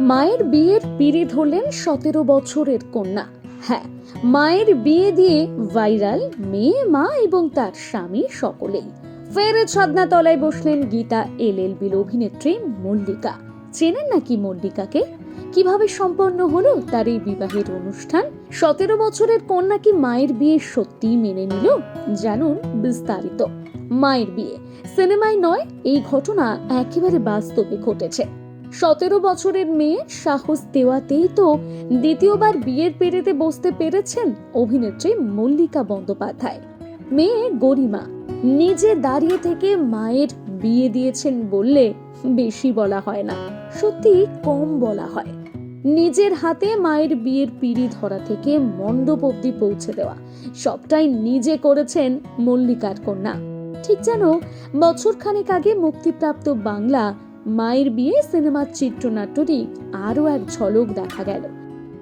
মায়ের বিয়ের পিড়ে ধরলেন সতেরো বছরের কন্যা। হ্যাঁ মায়ের বিয়ে দিয়ে ভাইরাল মেয়ে, মা এবং তার স্বামী সকলেই। ফের ছাদনাতলায় বসলেন গীতা এল এল বিল অভিনেত্রী মল্লিকা। চেনেন নাকি মল্লিকাকে? কীভাবে সম্পন্ন হলো তার এই বিবাহের অনুষ্ঠান? সতেরো বছরের কন্যা কি মায়ের বিয়ে সত্যিই মেনে নিল? জানুন বিস্তারিত। মায়ের বিয়ে। সিনেমায় নয়, এই ঘটনা একেবারে বাস্তবে ঘটেছে। সতেরো বছরের মেয়ে সাহস দেওয়াতেই তো দ্বিতীয়বার বিয়ের পেরেতে বসতে পেরেছেন অভিনেত্রী মল্লিকা বন্দ্যোপাধ্যায়। মেয়ে গরিমা, নিজে দাঁড়িয়ে থেকে মায়ের বিয়ে দিয়েছেন বললে বেশি বলা হয় না, সত্যি কম বলা হয়। নিজের হাতে মায়ের বিয়ের পিড়ি ধরা থেকে মণ্ডপ অব্দি পৌঁছে দেওয়া, সবটাই নিজে করেছেন মল্লিকার কন্যা। ঠিক যেন বছরখানেক আগে মুক্তিপ্রাপ্ত বাংলা মায়ের বিয়ে সিনেমার চিত্রনাট্যটি আরও এক ঝলক দেখা গেল।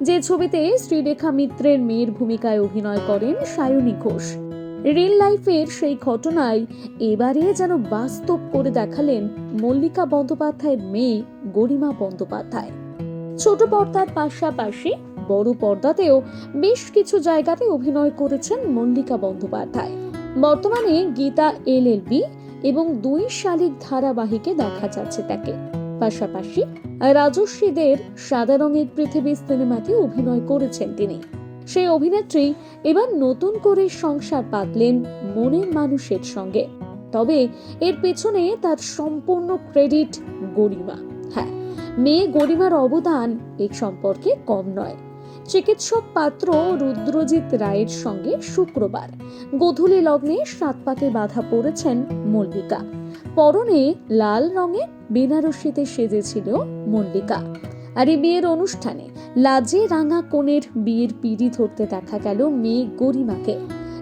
যে ছবিতে শ্রীরেখা মিত্রের মেয়ের ভূমিকায় অভিনয় করেন সায়নী ঘোষ। রিয়েল লাইফের সেই ঘটনায় এবারে যেন বাস্তব করে দেখালেন মল্লিকা বন্দ্যোপাধ্যায়ের মেয়ে গরিমা বন্দ্যোপাধ্যায়। ছোট পর্দার পাশাপাশি বড় পর্দাতেও বেশ কিছু জায়গাতে অভিনয় করেছেন মল্লিকা বন্দ্যোপাধ্যায়। বর্তমানে গীতা এলএলবি এবং দুই শালিক ধারাবাহিকে দেখা যাচ্ছে তাকে। পাশাপাশি রাজস্বীদের সাদা রঙের পৃথিবী সিনেমাতে অভিনয় করেছেন তিনি। সেই অভিনেত্রী এবার নতুন করে সংসার পাতলেন মনের মানুষের সঙ্গে। তবে এর পেছনে তার সম্পূর্ণ ক্রেডিট গরিমা। হ্যাঁ মেয়ে গরিমার অবদান এই সম্পর্কে কম নয়। চিকিৎসক পাত্র রুদ্রজিৎ রায়ের সঙ্গে শুক্রবার। গোধূলি লগ্নে সাত পাকে বাধা পড়েছেন মল্লিকা। পরনে লাল রঙে বেনারসিতে সেজেছিল মল্লিকা। আর এই বিয়ের অনুষ্ঠানে লাজে রাঙা কোণের বিয়ের পিড়ি ধরতে দেখা গেল মেয়ে গরিমাকে।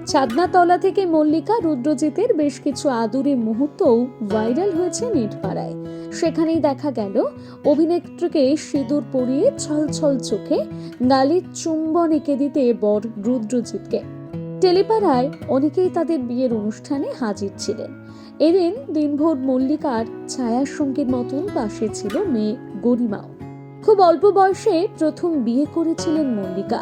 ছাদনাতলা থেকে মল্লিকা রুদ্রজিতের বেশ কিছু আদুরে মুহূর্তও ভাইরাল হয়েছে নেটপাড়ায়। সেখানেই দেখা গেল অভিনেত্রীকে সিঁদুর পরিয়ে ছলছল চোখে গালির চুম্বন এঁকে দিতে বর রুদ্রজিৎকে। টেলিপাড়ায় অনেকেই তাদের বিয়ের অনুষ্ঠানে হাজির ছিলেন। এদিন দিনভর মল্লিকার ছায়ার সঙ্গীর মতন পাশে ছিল মেয়ে গরিমাও। খুব অল্প বয়সে প্রথম বিয়ে করেছিলেন মল্লিকা।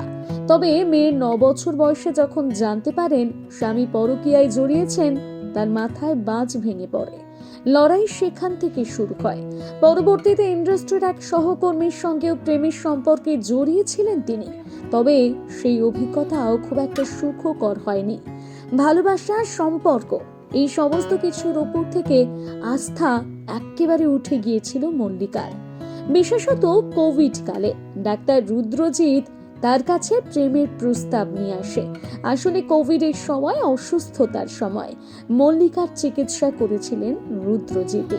তবে মেয়ের ন বছর বয়সে যখন জানতে পারেন স্বামী পরকীয়ায় জড়িয়েছেন, তার মাথায় বাজ ভেঙে পড়ে। লড়াই সেখান থেকে শুরু হয়। পরবর্তীতে ইন্ডাস্ট্রির এক সহকর্মীর সঙ্গেও প্রেমের সম্পর্কে জড়িয়েছিলেন তিনি। তবে সেই অভিজ্ঞতাও খুব একটা সুখকর হয়নি। ভালোবাসা, সম্পর্ক এই সমস্ত কিছুর ওপর থেকে আস্থা একেবারে উঠে গিয়েছিল মল্লিকার। বিশেষত কোভিড কালে ডাক্তার রুদ্রজিৎ তার কাছে প্রেমের প্রস্তাব নিয়ে আসে। আসলে কোভিডের সময় অসুস্থতার সময়। মল্লিকার চিকিৎসা করেছিলেন রুদ্রজিৎই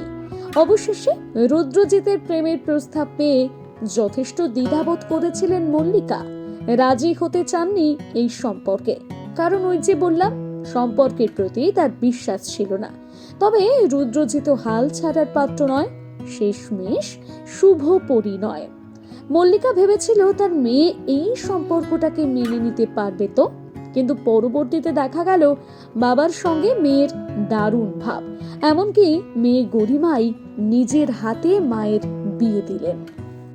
অবশেষে রুদ্রজিতের প্রেমের প্রস্তাব পেয়ে যথেষ্ট দ্বিধাবোধ করেছিলেন মল্লিকা। রাজি হতে চাননি এই সম্পর্কে। কারণ ওই যে বললাম, সম্পর্কের প্রতি তার বিশ্বাস ছিল না। তবে রুদ্রজিৎ হাল ছাড়ার পাত্র নয়, শেষমেশ শুভ পরিণয়। মল্লিকা ভেবেছিল তার মেয়ে এই সম্পর্কটাকে মেনে নিতে পারবে তো। কিন্তু পরবর্তীতে দেখা গেল বাবার সঙ্গে মেয়ের দারুণ ভাব। এমনকি মেয়ে গরিমাই নিজের হাতে মায়ের বিয়ে দিলেন।